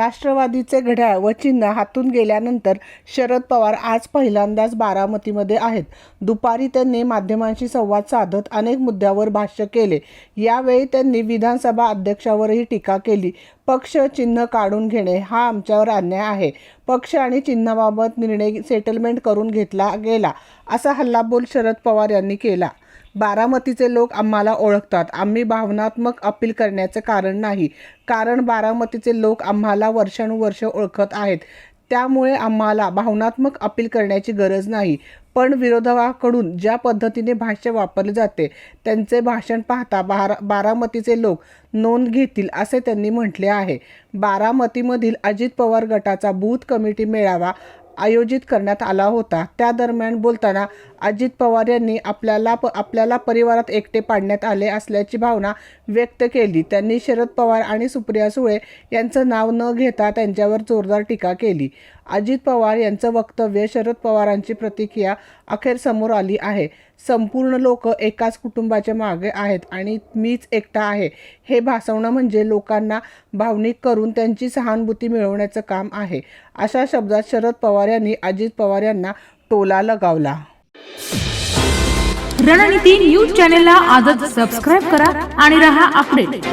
राष्ट्रवादीचे घड्याळ व चिन्ह हातून गेल्यानंतर शरद पवार आज पहिल्यांदाच बारामतीमध्ये आहेत. दुपारी त्यांनी माध्यमांशी संवाद साधत अनेक मुद्द्यावर भाष्य केले. यावेळी त्यांनी विधानसभा अध्यक्षावरही टीका केली. पक्ष चिन्ह काढून घेणे हा आमच्यावर अन्याय आहे. पक्ष आणि चिन्हाबाबत निर्णय सेटलमेंट करून घेतला गेला असा हल्लाबोल शरद पवार यांनी केला. बारामतीचे लोक आम्हाला ओळखतात. आम्ही भावनात्मक अपील करण्याचे कारण नाही. कारण बारामतीचे लोक आम्हाला वर्षानुवर्ष ओळखत आहेत. त्यामुळे आम्हाला भावनात्मक अपील करण्याची गरज नाही. पण विरोधकाकडून ज्या पद्धतीने भाष्य वापरले जाते त्यांचे भाषण पाहता बारा बारामतीचे लोक नोंद घेतील असे त्यांनी म्हटले आहे. बारामतीमधील अजित पवार गटाचा बूथ कमिटी मेळावा आयोजित करण्यात आला होता. त्या दरम्यान बोलताना अजित पवार यांनी आपल्याला प आपल्याला परिवारात एकटे पाडण्यात आले असल्याची भावना व्यक्त केली. त्यांनी शरद पवार आणि सुप्रिया सुळे यांचं नाव न घेता त्यांच्यावर जोरदार टीका केली. अजित पवार यांचं वक्तव्य शरद पवारांची प्रतिक्रिया अखेर समोर आली आहे. संपूर्ण लोक एकाच कुटुंबाच्या मागे आहेत आणि मीच एकटा आहे. हे भासवणं म्हणजे लोकांना भावनिक करून त्यांची सहानुभूती मिळवण्याचं काम आहे. अशा शब्दात शरद पवार यांनी अजित पवार यांना टोला लगावला. रणनीती न्यूज चॅनेलला आजच सबस्क्राईब करा आणि रहा अपडेट.